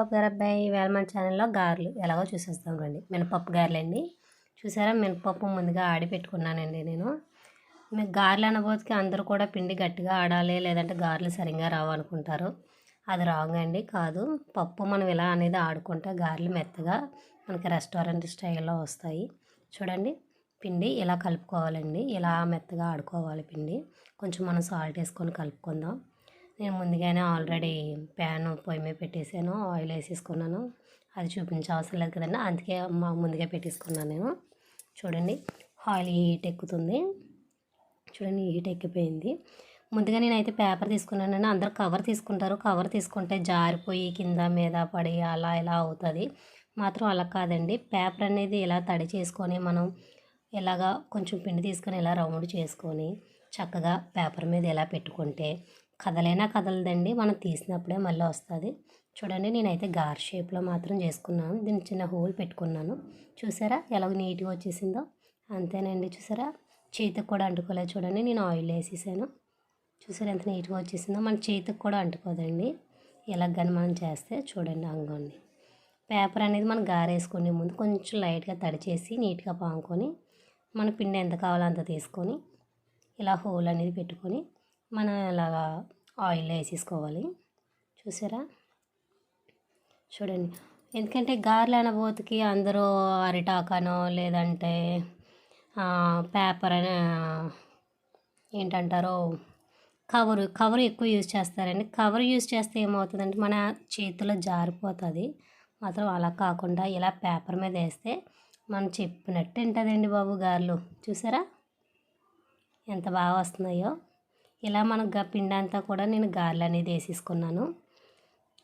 మినపప్పు గారు అబ్బాయి వేళ మన ఛానల్లో గారెలు ఎలాగో చూసేస్తాం రండి. మినపప్పు గారెలండి. చూసారా? మినపప్పు ముందుగా ఆడి పెట్టుకున్నానండి నేను. మీకు గారెలు అనబోతుకి అందరూ కూడా పిండి గట్టిగా ఆడాలి లేదంటే గారెలు సరిగ్గా రావు అనుకుంటారు. అది రాంగ్ అండి కాదు. పప్పు మనం ఇలా అనేది ఆడుకుంటే గారెలు మెత్తగా మనకి రెస్టారెంట్ స్టైల్లో వస్తాయి. చూడండి. పిండి ఇలా కలుపుకోవాలండి. ఇలా మెత్తగా ఆడుకోవాలి పిండి. కొంచెం మనం సాల్ట్ వేసుకొని కలుపుకుందాం. నేను ముందుగానే ఆల్రెడీ ప్యాన్ పొయ్యి మీద పెట్టేసాను ఆయిల్ వేసేసుకున్నాను. అది చూపించే అవసరం లేదు కదండి అందుకే మా ముందుగా పెట్టేసుకున్నాను నేను. చూడండి ఆయిల్ హీట్ ఎక్కుతుంది. చూడండి హీట్ ఎక్కిపోయింది. ముందుగా నేనైతే పేపర్ తీసుకున్నానండి అందరూ కవర్ తీసుకుంటారు. కవర్ తీసుకుంటే జారిపోయి కింద మీద పడి అలా ఇలా అవుతుంది. మాత్రం అలా కాదండి పేపర్ అనేది ఇలా తడి చేసుకొని మనం ఇలాగా కొంచెం పిండి తీసుకొని ఇలా రౌండ్ చేసుకొని చక్కగా పేపర్ మీద ఇలా పెట్టుకుంటే కదలైనా కదలదండి. మనం తీసినప్పుడే మళ్ళీ వస్తుంది. చూడండి నేనైతే గార్ షేప్లో మాత్రం చేసుకున్నాను. దీన్ని చిన్న హోల్ పెట్టుకున్నాను. చూసారా ఎలాగ నీట్గా వచ్చేసిందో? అంతేనండి. చూసారా? చేతికి కూడా అంటుకోలేదు చూడండి. నేను ఆయిల్ వేసేసాను. చూసారా ఎంత నీట్గా వచ్చేసిందో? మన చేతికి కూడా అంటుకోదండి. ఎలాగ కానీ మనం చేస్తే చూడండి అంగండి. పేపర్ అనేది మనం గారేసుకునే ముందు కొంచెం లైట్గా తడిచేసి నీట్గా పాముకొని మన పిండి ఎంత కావాలో అంత తీసుకొని ఇలా హోల్ అనేది పెట్టుకొని మనం ఇలాగా ఆయిల్ వేసేసుకోవాలి. చూసారా? చూడండి. ఎందుకంటే గారెలు అనబోతుకి అందరూ అరిటాకనో లేదంటే పేపర్ అని ఏంటంటారో కవరు కవర్ ఎక్కువ యూజ్ చేస్తారండి. కవర్ యూజ్ చేస్తే ఏమవుతుందంటే మన చేతిలో జారిపోతుంది. మాత్రం అలా కాకుండా ఇలా పేపర్ మీద వేస్తే మనం చెప్పినట్టు ఉంటుందండి బాబు గారెలు. చూసారా? ఎంత బాగా వస్తున్నాయో. ఇలా మనకు పిండి అంతా కూడా నేను గారెలు అనేది వేసేసుకున్నాను.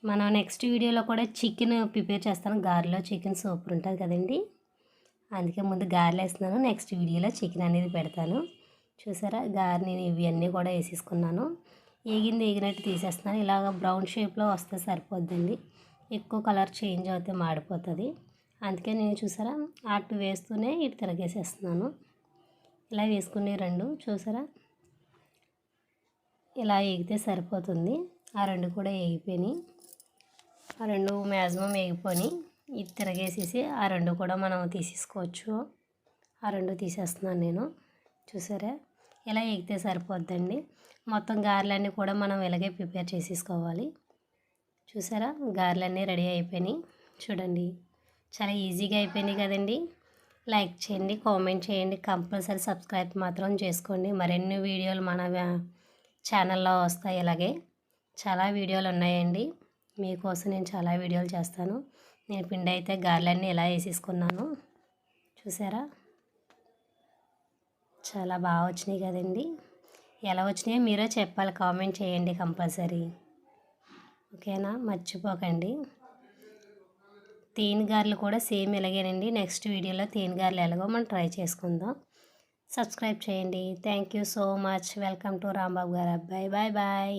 మనం నెక్స్ట్ వీడియోలో కూడా చికెన్ ప్రిపేర్ చేస్తాను. గారెలో చికెన్ సూపర్ ఉంటుంది కదండి. అందుకే ముందు గారెలు వేస్తున్నాను. నెక్స్ట్ వీడియోలో చికెన్ అనేది పెడతాను. చూసారా? గారె నేను ఇవన్నీ కూడా వేసేసుకున్నాను. ఏగింది ఏగినట్టు తీసేస్తున్నాను. ఇలాగ బ్రౌన్ షేప్లో వస్తే సరిపోద్దండి. ఎక్కువ కలర్ చేంజ్ అవుతే మాడిపోతుంది. అందుకే నేను చూసారా? అటు వేస్తూనే ఇటు తిరగేసేస్తున్నాను. ఇలా వేసుకునే రెండు. చూసారా? ఇలా ఎగితే సరిపోతుంది. ఆ రెండు కూడా ఎగిపోయినాయి. ఆ రెండు మ్యాక్సిమం వేగిపోయి ఇది తిరగేసేసి ఆ రెండు కూడా మనం తీసేసుకోవచ్చు. ఆ రెండు తీసేస్తున్నాను నేను. చూసారా? ఇలా ఎగితే సరిపోద్దండి. మొత్తం గారెలన్నీ కూడా మనం ఇలాగే ప్రిపేర్ చేసేసుకోవాలి. చూసారా? గారెలన్నీ రెడీ అయిపోయినాయి. చూడండి. చాలా ఈజీగా అయిపోయినాయి కదండి. లైక్ చేయండి కామెంట్ చేయండి. కంపల్సరీ సబ్స్క్రైబ్ మాత్రం చేసుకోండి. మరెన్ని వీడియోలు మన ఛానల్లో వస్తాయి ఇలాగే. చాలా వీడియోలు ఉన్నాయండి మీకోసం నేను చాలా వీడియోలు చేస్తాను. నేను పిండి అయితే గార్లన్నీ ఇలా వేసేసుకున్నాను. చూసారా? చాలా బాగా వచ్చినాయి కదండి. ఎలా వచ్చినాయో మీరే చెప్పాలి. కామెంట్ చేయండి కంపల్సరీ. ఓకేనా? మర్చిపోకండి. తేనె గారెలు కూడా సేమ్ ఇలాగేనండి. నెక్స్ట్ వీడియోలో తేనె గారెలు ఎలాగో మనం ట్రై చేసుకుందాం. సబ్స్క్రైబ్ చేయండి. Thank you so much. Welcome to Rambabu garu అబ్బాయి. Bye bye.